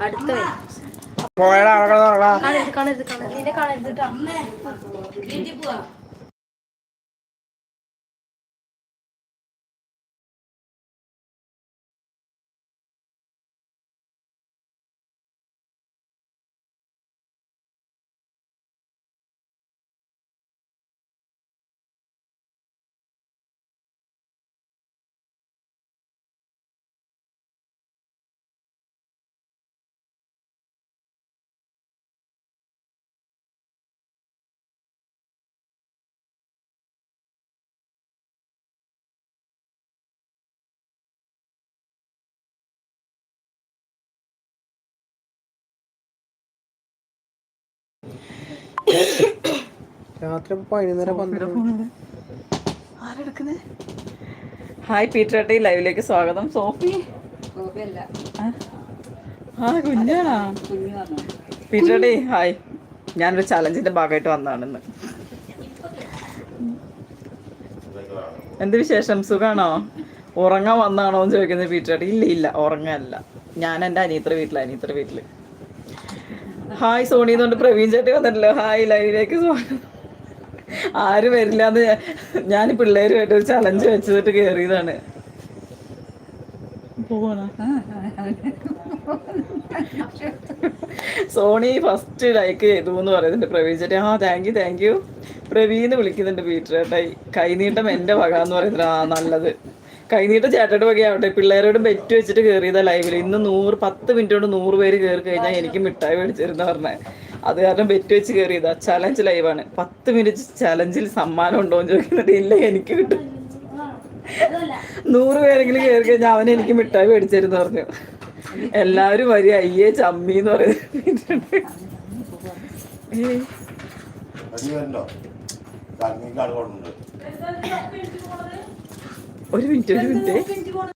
അടുത്ത പോയടാ. കാണരുത് കാണരുത്. കാണരുത് കാണരുത് രാത്രി പതിനൊന്നര പന്ത്രണ്ട് ഹായ് പീറ്ററേട്ടി ലൈവിലേക്ക് സ്വാഗതം. സോഫി? ആ? കുഞ്ഞാണോ? കുഞ്ഞാണാ പീറ്ററേട്ടി ഹായ്. ഞാനൊരു ചലഞ്ചിന്റെ ഭാഗമായിട്ട് വന്നതാണെന്ന്. എന്ത് വിശേഷം? സുഖാണോ? ഉറങ്ങാൻ വന്നാണോ എന്ന് ചോദിക്കുന്നത് പീറ്ററേട്ടി ഇല്ല ഇല്ല ഉറങ്ങാനല്ല. ഞാൻ എന്റെ അനിയത്ര വീട്ടിൽ അനിയത്ര വീട്ടിൽ ഹായ് സോണി എന്നുകൊണ്ട് പ്രവീൺ ചേട്ടി വന്നിട്ടല്ലോ ഹായ് ലൈവിലേക്ക് സോണി ആരും വരില്ല എന്ന് ഞാൻ പിള്ളേരുമായിട്ട് ഒരു ചലഞ്ച് വെച്ചിട്ട് കേറിയതാണ്. സോണി ഫസ്റ്റ് ലൈക്ക് ചെയ്തു എന്ന് പറയുന്നുണ്ട് പ്രവീൺ ചേട്ടി ആ താങ്ക് യു താങ്ക് യു പ്രവീന്ന് വിളിക്കുന്നുണ്ട് പീറ്ററേട്ടായി കൈനീട്ടം എന്റെ വക എന്ന് പറയുന്നത് ആ നല്ലത്. കൈനീട്ടം ചേട്ടയുടെ വകയാവട്ടെ പിള്ളേരോട് ബെറ്റ് വെച്ചിട്ട് കയറിയതാ ലൈവിൽ ഇന്ന് നൂറ് പത്ത് മിനിറ്റ് കൊണ്ട് നൂറ് പേര് കയറി കഴിഞ്ഞാൽ എനിക്ക് മിഠായി മേടിച്ചിരുന്ന പറഞ്ഞേ. അത് കാരണം ബെറ്റ് വെച്ച് കയറിയതാ ചലഞ്ച് ലൈവാണ് പത്ത് മിനിറ്റ് ചലഞ്ചിൽ സമ്മാനം ഉണ്ടോ എന്ന് ചോദിക്കുന്നുണ്ട് ഇല്ല എനിക്ക് കിട്ടും. നൂറ് പേരെങ്കിലും കയറി കഴിഞ്ഞാൽ അവൻ എനിക്ക് മിഠായി മേടിച്ചിരുന്നു പറഞ്ഞു. എല്ലാവരും വരി അയ്യേ ചമ്മി എന്ന് പറയുന്നത് ഏയ് ഒരു മിനിറ്റ് ഒരു മിനിറ്റ്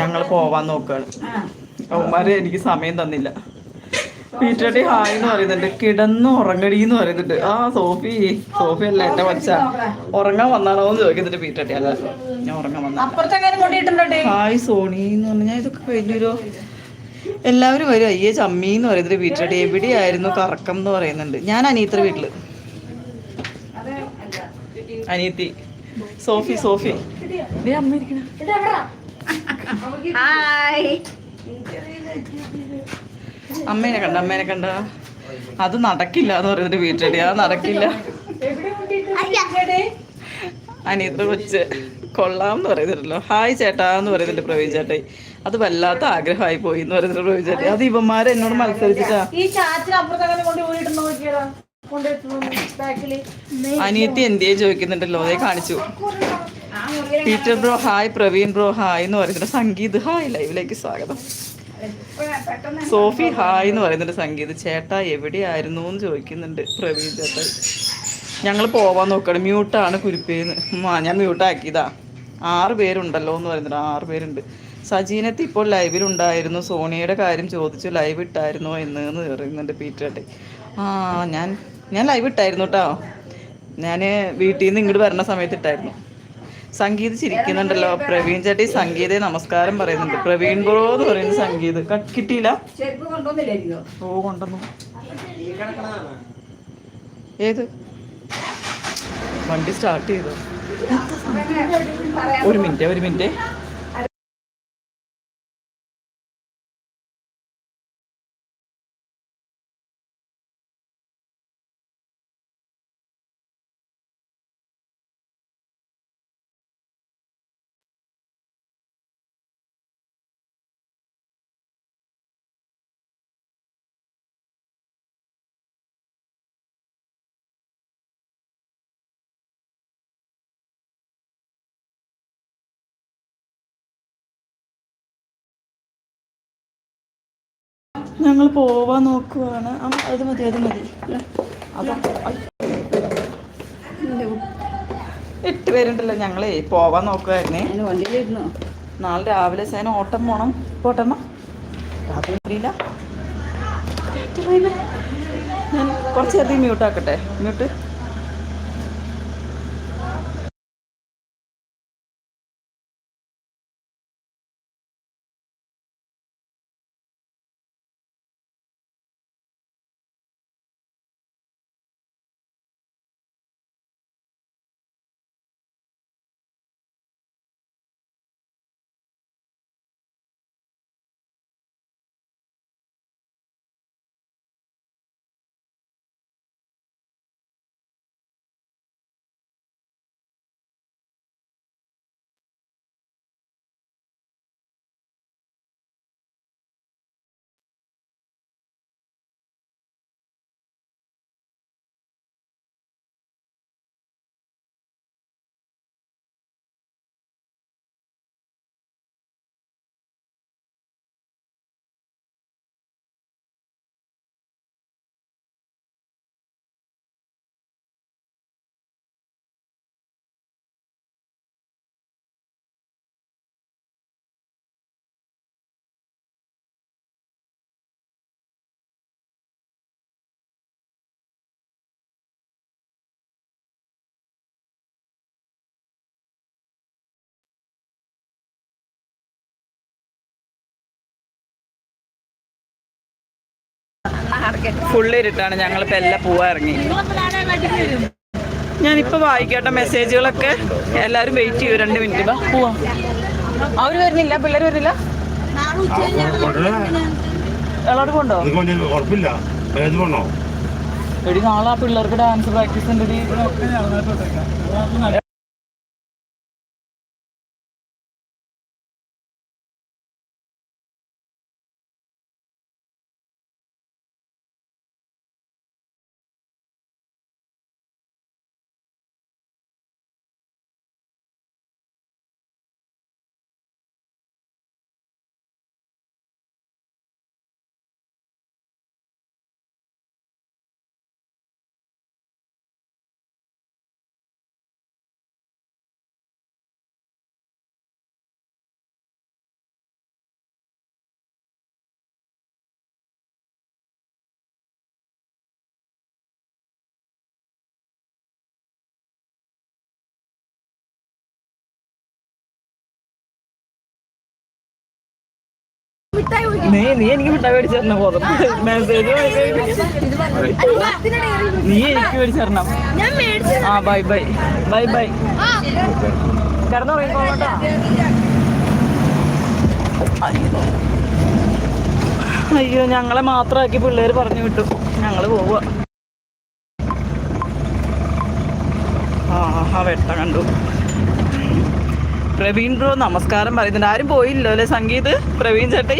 ഞങ്ങൾ പോവാൻ നോക്കുകയാണ് അവന്മാര് എനിക്ക് സമയം തന്നില്ല. പീറ്റടി ഹായ് എന്ന് പറയുന്നുണ്ട്. കിടന്ന് ഉറങ്ങടി എന്ന് പറയുന്നുണ്ട്. ആ സോഫി. സോഫി അല്ല എന്റെ മച്ച ഉറങ്ങാൻ വന്നാണോ എന്ന് ചോദിക്കുന്നുണ്ട് പീറ്റടി അല്ല ഞാൻ ഉറങ്ങാൻ വന്ന ഹായ് സോണി എന്ന് പറഞ്ഞാൽ ഇതൊക്കെ വലിയൊരു എല്ലാവരും വരും. അയ്യേ ചമ്മി എന്ന് പറയുന്നുണ്ട് പീറ്റടി എവിടെയായിരുന്നു കറക്കം എന്ന് പറയുന്നുണ്ട്. ഞാൻ അനിയത്ര വീട്ടിൽ. അനിയത്തി സോഫി സോഫി. ഇരിക്കണ. അമ്മേനെ കണ്ട അമ്മേനെ കണ്ട. അത് നടക്കില്ല എന്ന് പറയുന്നത് വീട്ടടി അത് നടക്കില്ല. അനിയത്ത് കൊച്ച് കൊള്ളാം എന്ന് പറയുന്നുണ്ടല്ലോ. ഹായ് ചേട്ടാ എന്ന് പറയുന്നുണ്ട് പ്രവീൺ ചേട്ടായി. അത് വല്ലാത്ത ആഗ്രഹമായി പോയി എന്ന് പറയുന്നുണ്ട് പ്രവീൺ ചേട്ടായി. അത് ഇവന്മാരെ എന്നോട് മത്സരിച്ചിട്ടാ. അനിയത്തി എന്തേ ചോദിക്കുന്നുണ്ടല്ലോ. അതേ കാണിച്ചു. Peter bro hi Praveen bro hi എന്ന് പറയുന്നുണ്ട്. സംഗീത് ഹായ് ലൈവിലേക്ക് സ്വാഗതം. സോഫി ഹായ് എന്ന് പറയുന്നുണ്ട് സംഗീത്. ചേട്ടാ എവിടെയായിരുന്നു എന്ന് ചോദിക്കുന്നുണ്ട് പ്രവീൺ ചേട്ടാ ഞങ്ങൾ പോവാൻ നോക്കണം. മ്യൂട്ടാണ് കുരിപ്പേന്ന്. ആ ഞാൻ മ്യൂട്ടാക്കിയതാ ആറ് പേരുണ്ടല്ലോ എന്ന് പറയുന്നുണ്ട്. ആറ് പേരുണ്ട്. സജീനത്ത് ഇപ്പോൾ ലൈവിലുണ്ടായിരുന്നു സോണിയയുടെ കാര്യം ചോദിച്ചു ലൈവ് ഇട്ടായിരുന്നോ എന്ന് പറയുന്നുണ്ട് പീറ്റേട്ടെ ആ ഞാൻ ഞാൻ ലൈവ് ഇട്ടായിരുന്നു കേട്ടോ. ഞാൻ വീട്ടിൽ നിന്ന് ഇങ്ങോട്ട് വരുന്ന സമയത്ത് ഇട്ടായിരുന്നു. സംഗീത് ചിരിക്കുന്നുണ്ടല്ലോ. പ്രവീൺ ചേട്ടി സംഗീത നമസ്കാരം പറയുന്നുണ്ട്. പ്രവീൺ ബ്രോ എന്ന് പറയുന്ന സംഗീത്. കട്ട് കിട്ടിയില്ല? ഓ കൊണ്ടുവന്നു. ഏത്? വണ്ടി സ്റ്റാർട്ട് ചെയ്തു? ഒരു മിനിറ്റ് ഒരു മിനിറ്റ്. ഞങ്ങൾ പോവാൻ നോക്കുവാണ്. അത് മതി അത് മതി. എട്ട് പേരുണ്ടല്ലോ ഞങ്ങളേ. പോവാൻ നോക്കുമായിരുന്നേ നാളെ രാവിലെ സേന ഓട്ടം പോണം. പോട്ടമ്മ രാത്രി അറിയില്ല ഞാൻ കുറച്ചധികം മ്യൂട്ടാക്കട്ടെ മ്യൂട്ട് ഫുള്ള് ഇരുട്ടാണ്. ഞങ്ങളിപ്പോൾ എല്ലാം പോവാൻ ഇറങ്ങി. ഞാനിപ്പോൾ വായിക്കട്ടെ മെസ്സേജുകളൊക്കെ എല്ലാവരും വെയിറ്റ് ചെയ്യൂ. രണ്ട് മിനിറ്റ് ബാ. പോവാം. അവർ വരുന്നില്ല? പിള്ളേർ വരുന്നില്ല? എളോട് കൊണ്ടോ? എടി പിള്ളേർക്ക് ഡാൻസ് പ്രാക്ടീസ് ഉണ്ട്. നീ നീ എനിക്ക് മിഠായി മേടിച്ചു തരണം? പുറത്ത് മെസ്സേജ് നീ എനിക്ക് മേടിച്ചു തരണം. ആ ബൈ ബൈ ബൈ ബൈ കിടന്നുറങ്ങിക്കോളട്ടാ അയ്യോ ഞങ്ങളെ മാത്രമാക്കി പിള്ളേര് പറഞ്ഞു വിട്ടു. ഞങ്ങൾ പോവുക ആ ആ വെട്ട കണ്ടു. പ്രവീൺ ബ്രോ നമസ്കാരം പറയുന്നുണ്ട്. ആരും പോയില്ലോ അല്ലേ സംഗീത്? പ്രവീൺ ചേട്ടി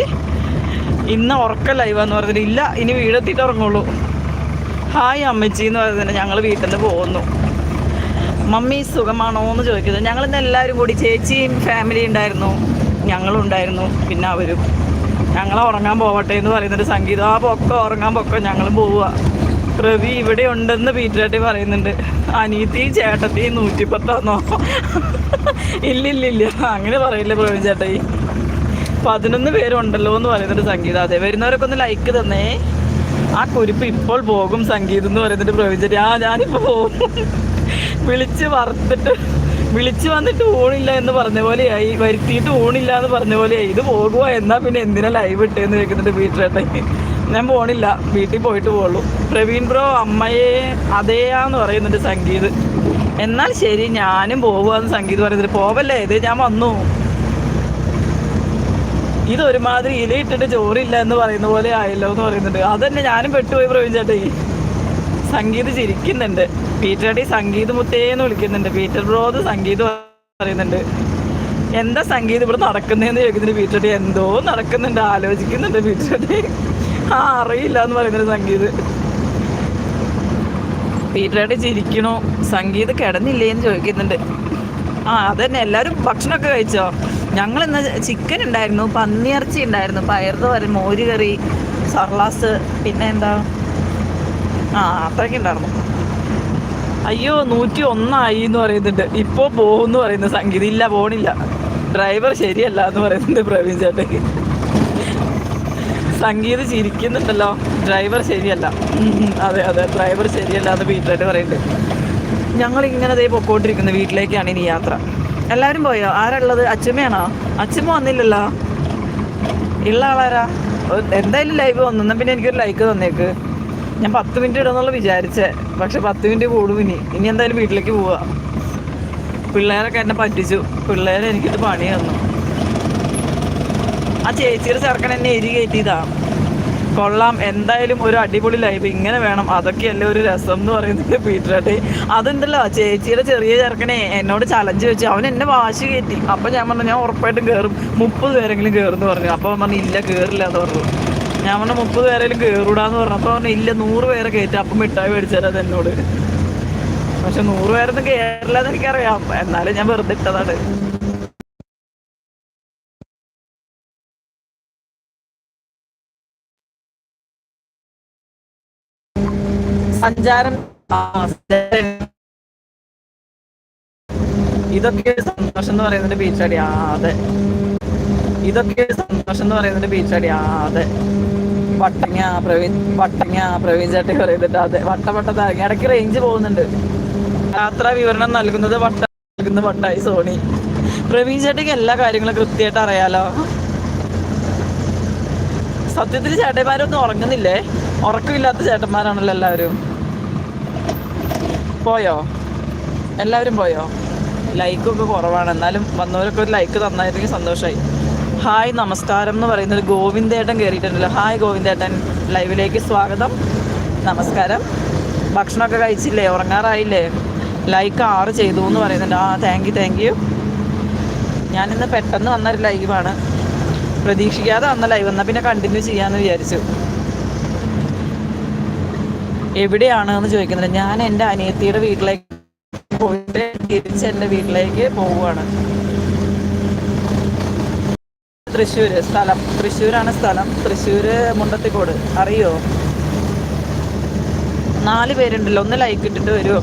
ഇന്ന് ഉറക്ക ലൈവാന്ന് പറഞ്ഞിട്ട് ഇല്ല ഇനി വീടെത്തിയിട്ട് ഉറങ്ങുള്ളൂ. ഹായ് അമ്മച്ചി എന്ന് പറയുന്നത് ഞങ്ങൾ വീട്ടിൽ നിന്ന് പോകുന്നു. മമ്മി സുഖമാണോ എന്ന് ചോദിക്കുന്നത് ഞങ്ങൾ ഇന്ന് എല്ലാവരും കൂടി ചേച്ചിയും ഫാമിലി ഉണ്ടായിരുന്നു. ഞങ്ങളും ഉണ്ടായിരുന്നു. പിന്നെ അവരും. ഞങ്ങൾ ഉറങ്ങാൻ പോവട്ടെ എന്ന് പറയുന്നുണ്ട്. സംഗീതം ആ പൊക്കം ഉറങ്ങാൻ പൊക്കം ഞങ്ങളും പോവുക. പ്രവി ഇവിടെ ഉണ്ടെന്ന് പീറ്റേട്ടി പറയുന്നുണ്ട്. അനീത്തി ചേട്ടത്തി നൂറ്റിപ്പത്താന്നോ? ഇല്ലില്ലില്ല അങ്ങനെ പറയില്ല പ്രവീൺ ചേട്ടായി. പതിനൊന്ന് പേരുണ്ടല്ലോ എന്ന് പറയുന്നൊരു സംഗീതം. അതെ വരുന്നവരൊക്കെ ഒന്ന് ലൈക്ക് തന്നേ. ആ കുരിപ്പ് ഇപ്പോൾ പോകും സംഗീതം എന്ന് പറയുന്നുണ്ട് പ്രവീൺ ചേട്ടി ആ ഞാനിപ്പോൾ പോകും. വിളിച്ച് വറുത്തിട്ട് വിളിച്ച് വന്നിട്ട് ഊണില്ല എന്ന് പറഞ്ഞ പോലെയായി. വരുത്തിയിട്ട് ഊണില്ല എന്ന് പറഞ്ഞ പോലെയായി. ഇത് പോകുക എന്നാ പിന്നെ എന്തിനാ ലൈവ് ഇട്ടേന്ന് ചോദിക്കുന്നുണ്ട് വീട്ടിലേട്ടെ ഞാൻ പോണില്ല. വീട്ടിൽ പോയിട്ട് പോകുള്ളൂ പ്രവീൺ ബ്രോ അമ്മയെ അതേയാന്ന് പറയുന്നുണ്ട് സംഗീത്. എന്നാൽ ശരി ഞാനും പോവുകയെന്ന് സംഗീത് പറയുന്നുണ്ട്. പോവല്ലേ? ഇത് ഞാൻ വന്നു. ഇതൊരുമാതിരി ഇലയിട്ടിട്ട് ചോറില്ല എന്ന് പറയുന്ന പോലെ ആയല്ലോ എന്ന് പറയുന്നുണ്ട്. അതന്നെ ഞാനും പെട്ടുപോയി പ്രവീൺ ചേട്ടേ സംഗീത് ചിരിക്കുന്നുണ്ട്. പീറ്റർ സംഗീത് സംഗീത് മുത്തേന്ന് വിളിക്കുന്നുണ്ട്. പീറ്റർ ബ്രോത് സംഗീത് പറയുന്നുണ്ട്. എന്താ സംഗീത് ഇവിടെ നടക്കുന്നതെന്ന് ചോദിക്കുന്നുണ്ട് പീറ്റർ എന്തോ നടക്കുന്നുണ്ട്. ആലോചിക്കുന്നുണ്ട് പീറ്റർ ആ അറിയില്ല എന്ന് പറയുന്നൊരു സംഗീത്. വീട്ടിലായിട്ട് ചിരിക്കണു. സംഗീത് കിടന്നില്ലേ എന്ന് ചോദിക്കുന്നുണ്ട്. ആ അതന്നെ എല്ലാവരും ഭക്ഷണമൊക്കെ കഴിച്ചോ? ഞങ്ങൾ ഇന്ന് ചിക്കൻ ഉണ്ടായിരുന്നു പന്നിയിറച്ചി ഉണ്ടായിരുന്നു പയർന്ന് പറയും മോര് കറി സർലാസ് പിന്നെ എന്താ? ആ അത്രയൊക്കെ ഉണ്ടായിരുന്നു. അയ്യോ നൂറ്റി ഒന്നായി എന്ന് പറയുന്നുണ്ട്. ഇപ്പോൾ പോകുമെന്ന് പറയുന്നു സംഗീതം. ഇല്ല പോണില്ല. ഡ്രൈവർ ശരിയല്ല എന്ന് പറയുന്നുണ്ട് പ്രവീൺ ചേട്ടൻ. സംഗീത് ചിരിക്കുന്നുണ്ടല്ലോ. ഡ്രൈവർ ശരിയല്ല. അതെ അതെ ഡ്രൈവർ ശരിയല്ല എന്ന് വീട്ടിലായിട്ട് പറയുന്നുണ്ട് ഞങ്ങൾ ഇങ്ങനെ ദേ പൊക്കോണ്ടിരിക്കുന്നു വീട്ടിലേക്കാണ് ഇനി യാത്ര. എല്ലാവരും പോയോ? ആരുള്ളത്? അച്ഛമ്മയാണോ? അച്ഛമ്മ വന്നില്ലല്ലോ. ഉള്ള ആളാരാ? എന്തായാലും ലൈവ് വന്നു. പിന്നെ എനിക്കൊരു ലൈക്ക് തന്നേക്ക്. ഞാൻ പത്ത് മിനിറ്റ് ഇടുന്നുള്ള വിചാരിച്ചേ. പക്ഷെ പത്ത് മിനിറ്റ് കൂടും ഇനി. ഇനി എന്തായാലും വീട്ടിലേക്ക് പോവാ. പിള്ളേരൊക്കെ എന്നെ പറ്റിച്ചു. പിള്ളേരെ എനിക്കിട്ട് പണി തന്നു. ആ ചേച്ചിയുടെ ചെറുക്കൻ എന്നെ എരി കയറ്റിയതാ. കൊള്ളാം എന്തായാലും ഒരു അടിപൊളി ലൈഫ് ഇങ്ങനെ വേണം. അതൊക്കെയല്ലേ ഒരു രസം എന്ന് പറയുന്നത് പീറ്ററാട്ടെ അതുണ്ടല്ലോ ചേച്ചിയുടെ ചെറിയ ചെറുക്കനെ എന്നോട് ചലഞ്ച് വെച്ചു. അവൻ എന്നെ വാശി കയറ്റി. അപ്പം ഞാൻ പറഞ്ഞു ഞാൻ ഉറപ്പായിട്ടും കയറും മുപ്പത് പേരെങ്കിലും കയറും എന്ന് പറഞ്ഞു അപ്പോൾ പറഞ്ഞു ഇല്ല കയറില്ല എന്ന് പറഞ്ഞു. ഞാൻ പറഞ്ഞു മുപ്പത് പേരെങ്കിലും കയറൂടാന്ന് പറഞ്ഞു. അപ്പോൾ പറഞ്ഞു ഇല്ല നൂറ് പേരെ കയറ്റി. അപ്പം മിഠായി മേടിച്ചാൽ അത് എന്നോട്. പക്ഷെ നൂറ് പേരൊന്നും കയറില്ല എന്ന് എനിക്കറിയാം. എന്നാലും ഞാൻ വെറുതെ ഇട്ടതാണ്. സഞ്ചാരം ഇതൊക്കെ സന്തോഷം എന്ന് പറയുന്നത് ബീച്ചടി ആ ഇതൊക്കെ സന്തോഷം എന്ന് പറയുന്നത് ബീച്ചടി ആ അതെ. വട്ടങ്ങ പ്രവീൺ വട്ടങ്ങ പ്രവീൺ ചേട്ടി പറയുന്നുണ്ട്. അതെ. വട്ട വട്ട ഇടയ്ക്ക് റേഞ്ച് പോകുന്നുണ്ട്. യാത്രാ വിവരണം നൽകുന്നത് വട്ട നൽകുന്ന വട്ടായി സോണി. പ്രവീൺ ചേട്ടിക്ക് എല്ലാ കാര്യങ്ങളും കൃത്യമായിട്ട് അറിയാലോ? സത്യത്തിൽ ചേട്ടന്മാരൊന്നും ഉറങ്ങുന്നില്ലേ? ഉറക്കമില്ലാത്ത ചേട്ടന്മാരാണല്ലോ എല്ലാവരും. പോയോ? എല്ലാവരും പോയോ? ലൈക്കൊക്കെ കുറവാണ്. എന്നാലും വന്നവരൊക്കെ ഒരു ലൈക്ക് തന്നായിരുന്നെങ്കിൽ സന്തോഷമായി ഹായ് നമസ്കാരം എന്ന് പറയുന്നത് ഗോവിന്ദേട്ടൻ കയറിയിട്ടുണ്ടല്ലോ ഹായ് ഗോവിന്ദേട്ടൻ ലൈവിലേക്ക് സ്വാഗതം. നമസ്കാരം. ഭക്ഷണമൊക്കെ കഴിച്ചില്ലേ? ഉറങ്ങാറായില്ലേ? ലൈക്ക് ആറ് ചെയ്തു എന്ന് പറയുന്നുണ്ട്. ആ താങ്ക് യു താങ്ക് യു ഞാനിന്ന് പെട്ടെന്ന് വന്നൊരു ലൈവാണ് പ്രതീക്ഷിക്കാതെ വന്ന ലൈവ് എന്നാൽ പിന്നെ കണ്ടിന്യൂ ചെയ്യാമെന്ന് വിചാരിച്ചു. എവിടെയാണ് എന്ന് ചോദിക്കുന്നത് ഞാൻ എന്റെ അനിയത്തിയുടെ വീട്ടിലേക്ക് പോയിട്ട് തിരിച്ച് എന്റെ വീട്ടിലേക്ക് പോവുകയാണ്. തൃശ്ശൂര് സ്ഥലം. തൃശ്ശൂരാണ് സ്ഥലം. തൃശ്ശൂര് മുണ്ടത്തിക്കോട്. അറിയോ? നാല് പേരുണ്ടല്ലോ. ഒന്ന് ലൈക്ക് ഇട്ടിട്ട് വരുമോ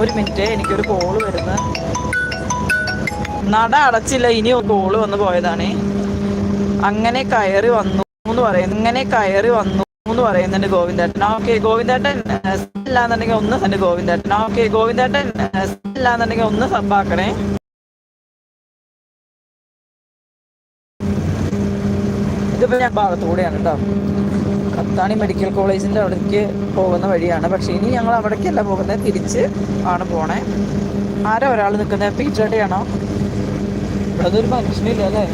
ഒരു മിനിറ്റ്. എനിക്കൊരു കോൾ വരുന്നത് നട അടച്ചില്ല. ഇനി കോൾ വന്ന് പോയതാണേ. അങ്ങനെ കയറി വന്നു എന്ന് പറയുന്നു. ഇങ്ങനെ കയറി വന്നു എന്ന് പറയുന്നുണ്ട് ഗോവിന്ദേട്ടൻ. ഓക്കെ ഗോവിന്ദേട്ടൻ ഇല്ലാന്നുണ്ടെങ്കിൽ ഒന്ന് തന്നെ ഗോവിന്ദേട്ടൻ. ഓക്കെ ഗോവിന്ദേട്ടൻ ഇല്ലാന്നുണ്ടെങ്കിൽ ഒന്ന് സബ്ബാക്കണേ ഇതിപ്പോ ഞാൻ ഭാഗത്തുകൂടെയാണ് കേട്ടോ. കത്താണി മെഡിക്കൽ കോളേജിന്റെ അവിടേക്ക് പോകുന്ന വഴിയാണ്. പക്ഷെ ഇനി ഞങ്ങൾ അവിടേക്കല്ല പോകുന്നത്. തിരിച്ച് ആണ് പോണേ. ആരാ ഒരാൾ നിൽക്കുന്നത്? പീച്ചേട്ടയാണോ ഇവിടെ ഒരു മനുഷ്യനില്ല അല്ലേ?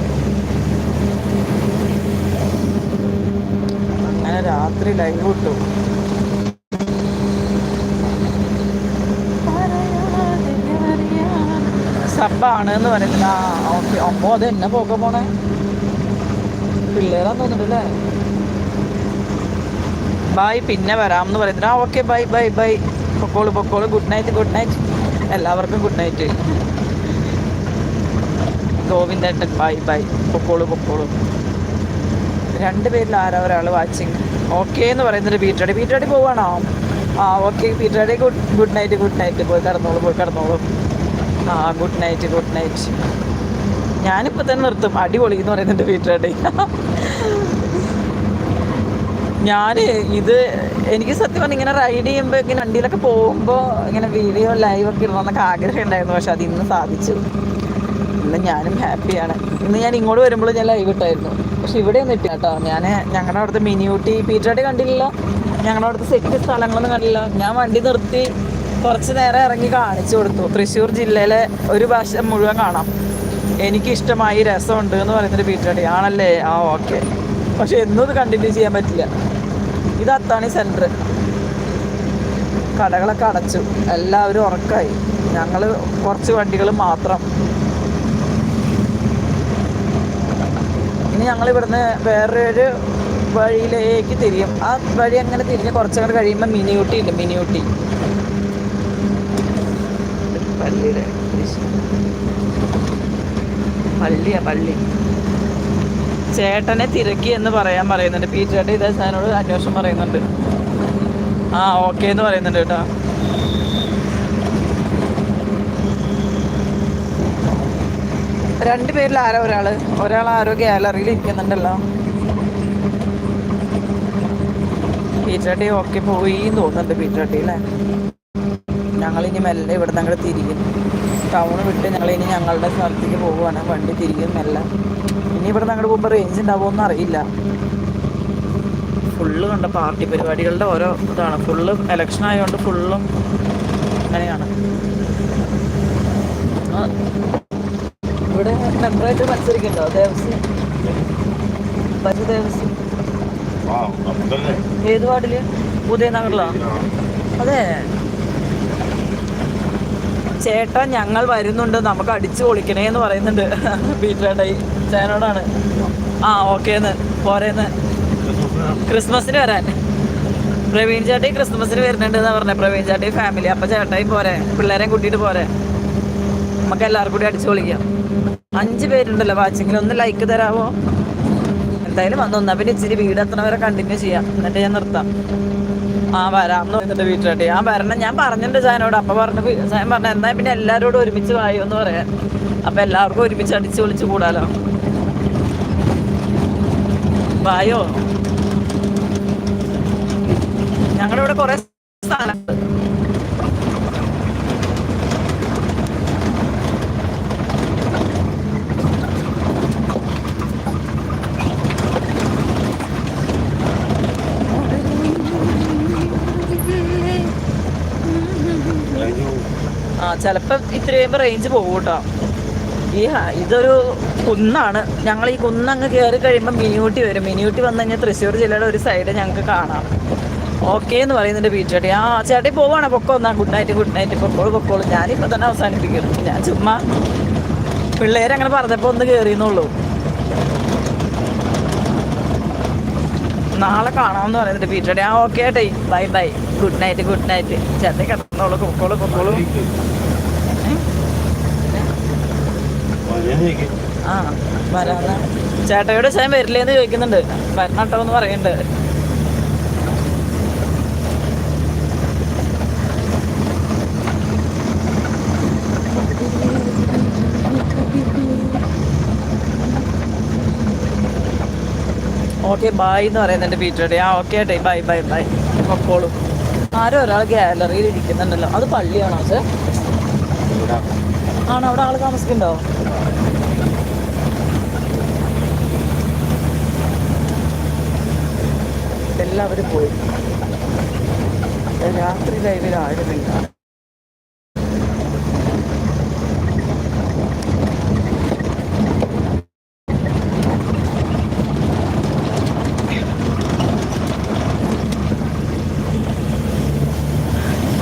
അങ്ങനെ രാത്രി ലൈവ് വിട്ടു. സബ്ബാണ് എന്ന് പറയുന്നത്. ആ ഓക്കെ. അത് എന്നെ പോക്ക പോണേ? പിള്ളേരാന്ന് തോന്നിട്ടില്ലേ ബായ് പിന്നെ വരാം എന്ന് പറയുന്നത് ആ ഓക്കെ. ബൈ ബൈ ബൈ പൊക്കോളൂ പൊക്കോളൂ. ഗുഡ് നൈറ്റ് ഗുഡ് നൈറ്റ് എല്ലാവർക്കും ഗുഡ് നൈറ്റ് ഗോവിന്ദേട്ടൻ ബൈ ബൈ പൊക്കോളൂ പൊക്കോളൂ. രണ്ട് പേരിൽ ആരാ ഒരാൾ വാച്ചിങ് ഓക്കെ എന്ന് പറയുന്നൊരു പീറ്റാടി പീറ്റാടി പോവാണോ? ആ okay പീറ്റാടി good good night good night പോയി കിടന്നോളൂ പോയി കിടന്നോളൂ. ആ ഗുഡ് നൈറ്റ് ഗുഡ് നൈറ്റ് ഞാനിപ്പോൾ തന്നെ നിർത്തും. അടിപൊളി എന്ന് പറയുന്നുണ്ട് പീറ്റാടി ഞാൻ ഇത് എനിക്ക് സത്യം പറഞ്ഞാൽ ഇങ്ങനെ റൈഡ് ചെയ്യുമ്പോൾ ഇങ്ങനെ വണ്ടിയിലൊക്കെ പോകുമ്പോൾ ഇങ്ങനെ വീഡിയോ ലൈവ് ഒക്കെ ഇടണമെന്നൊക്കെ ആഗ്രഹം ഉണ്ടായിരുന്നു. പക്ഷെ അത് ഇന്ന് സാധിച്ചു. ഇന്ന് ഞാനും ഹാപ്പിയാണ്. ഇന്ന് ഞാൻ ഇങ്ങോട്ട് വരുമ്പോൾ ഞാൻ ലൈവ് ഇട്ടായിരുന്നു. പക്ഷെ ഇവിടെ ഒന്നും ഇട്ടില്ല കേട്ടോ. ഞാൻ ഞങ്ങളുടെ അവിടുത്തെ മിനി ഊട്ടി പീറ്ററായിട്ട് കണ്ടില്ല ഞങ്ങളുടെ അവിടുത്തെ സെറ്റ് സ്ഥലങ്ങളൊന്നും കണ്ടില്ല ഞാൻ വണ്ടി നിർത്തി കുറച്ച് നേരം ഇറങ്ങി കാണിച്ചു കൊടുത്തു. തൃശ്ശൂർ ജില്ലയിലെ ഒരു ഭാഷ മുഴുവൻ കാണാം. എനിക്കിഷ്ടമായി രസമുണ്ട് എന്ന് പറയുന്നൊരു പീറ്ററടി ആണല്ലേ? ആ ഓക്കെ പക്ഷെ എന്നും ഇത് കണ്ടിന്യൂ ചെയ്യാൻ പറ്റില്ല. ഇത് അത്താണി സെന്റർ കടകളൊക്കെ അടച്ചു. എല്ലാവരും ഉറക്കായി. ഞങ്ങൾ കുറച്ച് വണ്ടികൾ മാത്രം. ഞങ്ങൾ ഇവിടുന്ന് വേറൊരു വഴിയിലേക്ക് തിരിയും. ആ വഴി അങ്ങനെ തിരിഞ്ഞ് കുറച്ചങ്ങോട്ട് കഴിയുമ്പോൾ മിനിയൂട്ടി ഉണ്ട് മിനിയൂട്ടി. പള്ളിയുടെ പള്ളിയാ പള്ളി. ചേട്ടനെ തിരക്കി എന്ന് പറയാൻ പറയുന്നുണ്ട്. പി ചേട്ടൻ ഇതേ സാധനോട് അന്വേഷണം പറയുന്നുണ്ട്. ആ ഓക്കെ എന്ന് പറയുന്നുണ്ട് കേട്ടോ. രണ്ട് പേരിൽ ആരോ ഒരാൾ? ഒരാൾ ആരോഗ്യ ഗാലറിയിൽ ഇരിക്കുന്നുണ്ടല്ലോ. പീറ്റാട്ടി ഒക്കെ പോയി എന്ന് തോന്നുന്നുണ്ട് പീറ്റാട്ടി അല്ലേ? ഞങ്ങളിനി മെല്ലെ ഇവിടെ നിന്ന് അങ്ങോട്ട് തിരിയും. ടൗൺ വിട്ട് ഞങ്ങളിനി ഞങ്ങളുടെ സ്ഥലത്തേക്ക് പോവുകയാണ്. വണ്ടി തിരിയും മെല്ലെ. ഇനി ഇവിടെ നിന്ന് അങ്ങോട്ട് പോകുമ്പോൾ റേഞ്ച് ഉണ്ടാവുമെന്ന് അറിയില്ല. ഫുള്ള് കണ്ട പാർട്ടി പരിപാടികളുടെ ഓരോ ഇതാണ്. ഫുള്ള് എലക്ഷൻ ആയതുകൊണ്ട് ഫുള്ളും അങ്ങനെയാണ്. ഇവിടെ മെമ്പറായിട്ട് മത്സരിക്കണ്ടോ ദേവസ്വം. ദേവസ്വം. ഏത് വാർഡിൽ? ഉദയനഗറിലോ അതെ. ചേട്ടാ ഞങ്ങൾ വരുന്നുണ്ട്. നമുക്ക് അടിച്ചു പൊളിക്കണേ എന്ന് പറയുന്നുണ്ട്. ബീറ്റേട്ടായി ചേനോടാണ് ആ ഓക്കേന്ന്. പോരേന്ന്. ക്രിസ്മസിന് വരാൻ. പ്രവീൺ ചേട്ടൻ ക്രിസ്മസിന് വരുന്നുണ്ട് എന്നാ പറഞ്ഞത് പ്രവീൺ ചേട്ടൻ ഫാമിലി അപ്പൊ ചേട്ടായി പോരെ. പിള്ളേരെയും കൂട്ടിയിട്ട് പോരെ. നമുക്ക് എല്ലാവർക്കും കൂടി അടിച്ചു പൊളിക്കാം. അഞ്ച് പേരുണ്ടല്ലോ വാച്ചിങ്ങിൽ ഒന്ന് ലൈക്ക് തരാമോ എന്തായാലും വന്നു ഒന്നാ പിന്നെ ഇച്ചിരി വീട് എത്തണവരെ കണ്ടിന്യൂ ചെയ്യാം. എന്നിട്ട് ഞാൻ നിർത്താം. ആ വരാം എന്നിട്ട് വീട്ടിലോട്ട്. ഞാൻ വരണം ഞാൻ പറഞ്ഞിട്ടുണ്ട് സായനോട് അപ്പൊ പറഞ്ഞു സായൻ പറഞ്ഞു എന്നാ പിന്നെ എല്ലാവരോടും ഒരുമിച്ച് വായോ എന്ന് പറയാം അപ്പൊ എല്ലാവർക്കും ഒരുമിച്ച് അടിച്ച് പൊളിച്ച് കൂടാലോ? വായോ? ഞങ്ങളുടെ ഇവിടെ കുറെ സ്ഥലമുണ്ട് കഴിഞ്ഞു ആ ചിലപ്പോൾ കഴിയുമ്പോൾ റേഞ്ച് പോകും കേട്ടോ ഈ ഇതൊരു കുന്നാണ്. ഞങ്ങൾ ഈ കുന്നങ്ങ് കയറി കഴിയുമ്പോൾ മിനിയൂട്ടി വരും. മിനിയൂട്ടി വന്നു കഴിഞ്ഞാൽ തൃശ്ശൂർ ജില്ലയുടെ ഒരു സൈഡ് ഞങ്ങൾക്ക് കാണാം. ഓക്കെ എന്ന് പറയുന്നുണ്ട് ബീച്ചേട്ടി ആ ചേട്ടി പോവാണ്. പൊക്കോ എന്നാ? ഗുഡ് നൈറ്റ് ഗുഡ് നൈറ്റ് പൊക്കോളൂ പൊക്കോളൂ. ഞാനിപ്പോൾ തന്നെ അവസാനിപ്പിക്കുന്നു. ഞാൻ ചുമ്മാ പിള്ളേരങ്ങനെ പറഞ്ഞപ്പോൾ ഒന്ന് കയറിയെന്നുള്ളൂ നാളെ കാണാമെന്ന് പറയുന്നുണ്ട് പീറ്റടി ആ okay ചേട്ടേ bye bye good night good night ചേട്ടൻ കിടന്നോളൂ. പൊക്കോളൂ പൊക്കോളൂ. ആ വരാന്ന് ചേട്ടയോട് സ്വയം വരില്ലേന്ന് ചോദിക്കുന്നുണ്ട്. വരണട്ടോ എന്ന് പറയുന്നുണ്ട് ഓക്കെ ബായ് എന്ന് പറയുന്നുണ്ട് പീറ്ററുടെ. ആ ഓക്കെ ഏട്ടേ ബൈ ബൈ ബൈ. പൊക്കോളൂ ആരോ ഒരാൾ ഗാലറിയിൽ ഇരിക്കുന്നുണ്ടല്ലോ. അത് പള്ളിയാണോ സർ? ആണോ അവിടെ ആൾ താമസിക്കുന്നുണ്ടോ? എല്ലാവരും പോയി. രാത്രി ലൈവിൽ ആയിരുന്നില്ല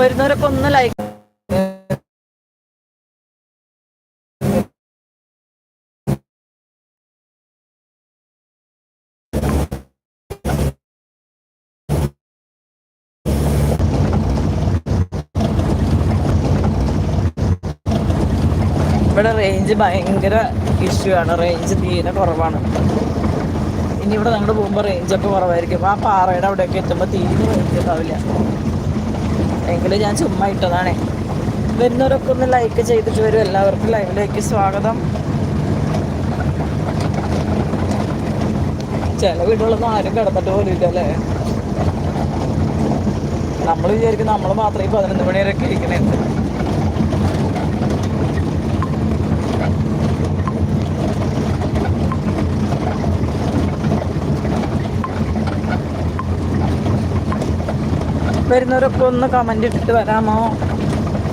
വരുന്നവരൊക്കെ ഒന്ന് ലൈക്ക് ഇവിടെ റേഞ്ച് ഭയങ്കര ഇഷ്യൂ ആണ്. റേഞ്ച് തീരെ കുറവാണ്. ഇനി ഇവിടെ ഞങ്ങൾ പോകുമ്പോൾ റേഞ്ചൊക്കെ കുറവായിരിക്കും. ആ പാറയുടെ അവിടെയൊക്കെ എത്തുമ്പോൾ തീരെ റേഞ്ച് ഉണ്ടാവില്ല. എങ്കിലും ഞാൻ ചുമ്മാ ഇട്ടതാണേ. വരുന്നവരൊക്കെ ഒന്ന് ലൈക്ക് ചെയ്തിട്ട് വരും. എല്ലാവർക്കും ലൈവിലേക്ക് സ്വാഗതം. ചില വീടുകളൊന്നും ആരും കിടന്നിട്ട് പോലും ഇല്ല അല്ലേ നമ്മൾ വിചാരിക്കും നമ്മൾ മാത്രമേ പതിനൊന്ന് മണി വരെയൊക്കെ ഇരിക്കണേന്ന് വരുന്നവരൊക്കെ ഒന്ന് കമന്റ് ഇട്ടിട്ട് വരാമോ?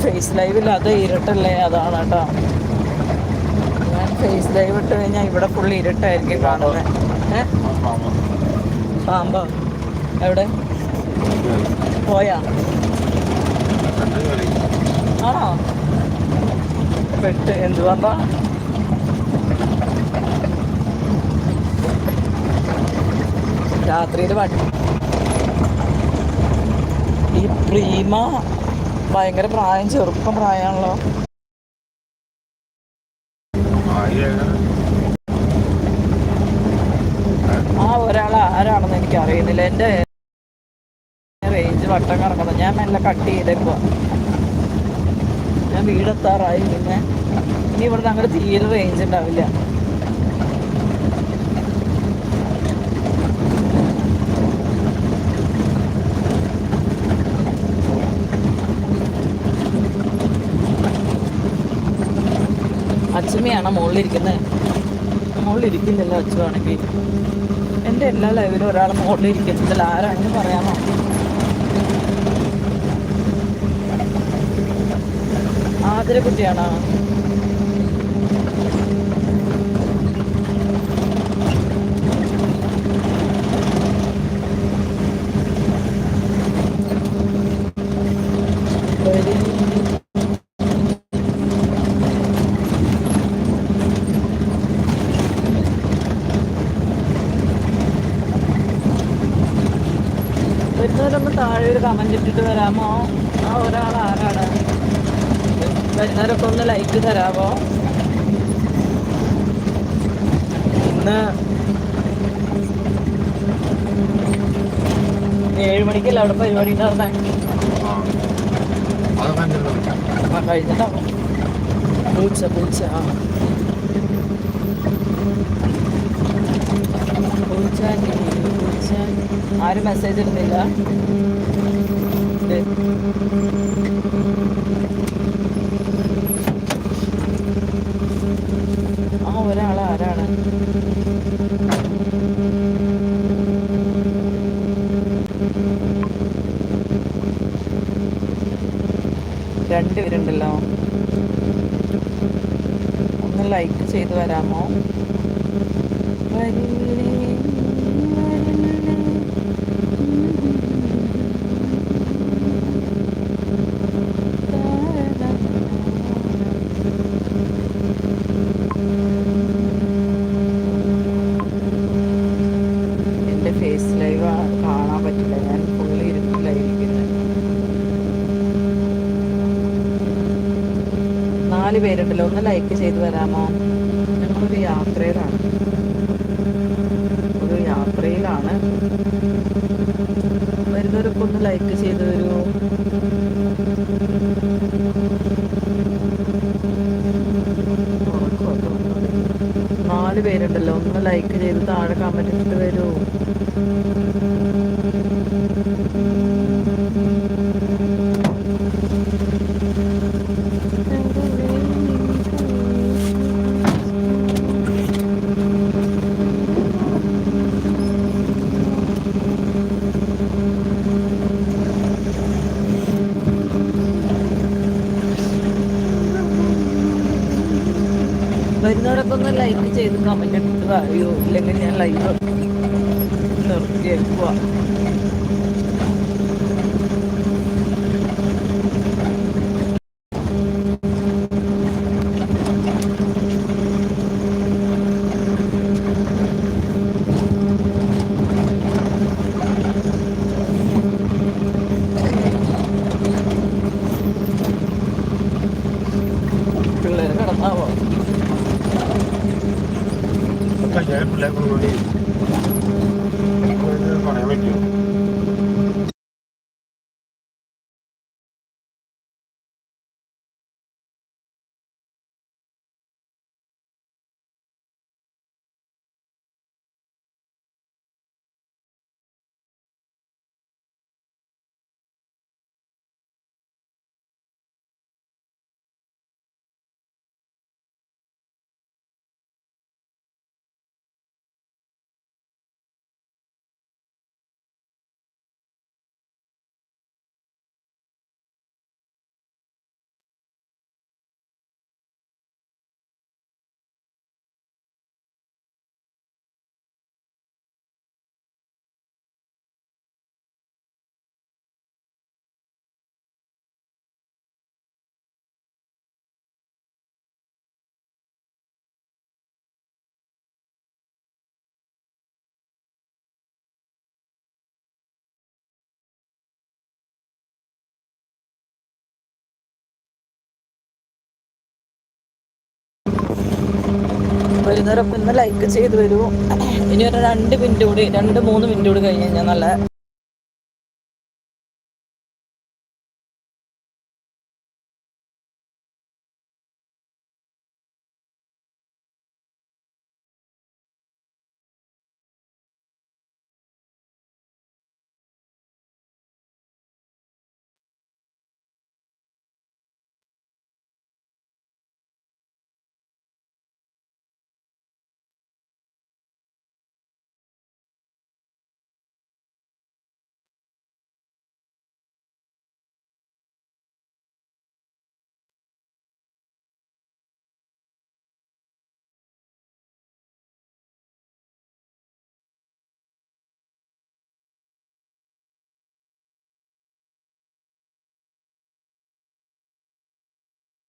ഫേസ് ലൈവിൽ അത് ഇരുട്ടല്ലേ? അതാണ് കേട്ടോ. ഞാൻ ഫേസ് ലൈവ് ഇട്ട് കഴിഞ്ഞാൽ ഇവിടെ ഫുൾ ഇരുട്ടായിരിക്കും കാണുന്നത് പാമ്പോ? എവിടെ? പോയാ? ആണോ? പെട്ട് എന്ത് പാമ്പാ? രാത്രിയിൽ വണ്ടി ഈ പ്രീമ ഭയങ്കര പ്രായം ചെറുപ്പം പ്രായമാണല്ലോ. ആ ഒരാൾ ആരാണെന്ന് എനിക്ക് അറിയുന്നില്ല എന്റെ റേഞ്ച് വട്ടം കറങ്ങുന്നത് ഞാൻ മെല്ലെ കട്ട് ചെയ്തേക്കുക ഞാൻ വീടെത്താറായി. പിന്നെ ഇനി ഇവിടുന്ന് അങ്ങോട്ട് തീരെ റേഞ്ച് ഉണ്ടാവില്ല അച്ഛമ്മയാണ് മുകളിലിരിക്കുന്നത് മുകളിലിരിക്കില്ലല്ലോ അച്ഛനാണെങ്കിൽ എന്റെ എല്ലാ ലൈവിലും ഒരാൾ മുകളിലിരിക്കുന്നതിൽ ആരാണെന്ന് പറയാമോ? ആതിര ഒരു ഇട്ടിട്ട് വരാമോ? ആ ഒരാൾ ആരാണ് വരുന്നവരൊക്കെ ഒന്ന് ലൈക്ക് തരാമോ ഇന്ന് ഏഴ് മണിക്കല്ല അവിടെ പരിപാടി ഉണ്ടായിരുന്നേ പൂച്ച ആ. ആരും മെസ്സേജ് ഇടുന്നില്ല. ദേ. ആ ഒരാൾ ആരാണ്? രണ്ടുപേരുണ്ടല്ലോ. ഒന്ന് ലൈക്ക് ചെയ്തു വരാമോ? വരില്ലേ, വരില്ലേ. എന്റെ ഫേസ് ലൈവ് കാണാൻ പറ്റില്ല ഞാൻ ഫുള്ള് ഇരുട്ടിലായിരിക്കുന്നത് നാല് പേരുണ്ടല്ലോ ചെയ്തു വരാമോ ഞങ്ങളൊരു യാത്രയിലാണ് ഒരു യാത്രയിലാണ് ഇല്ലെങ്കിൽ ഞാൻ ലൈവ് നിർത്തിയേക്കുക പിള്ളേർ കിടന്നാവോ നല്ല പരിപാടി പറയാൻ പറ്റുമോ വരുന്നവരൊപ്പം ഒന്ന് ലൈക്ക് ചെയ്ത് വരൂ. ഇനി ഒരു രണ്ട് മിനിറ്റ് കൂടി രണ്ട് മൂന്ന് മിനിറ്റ് കൂടി കഴിഞ്ഞ് കഴിഞ്ഞാൽ നല്ല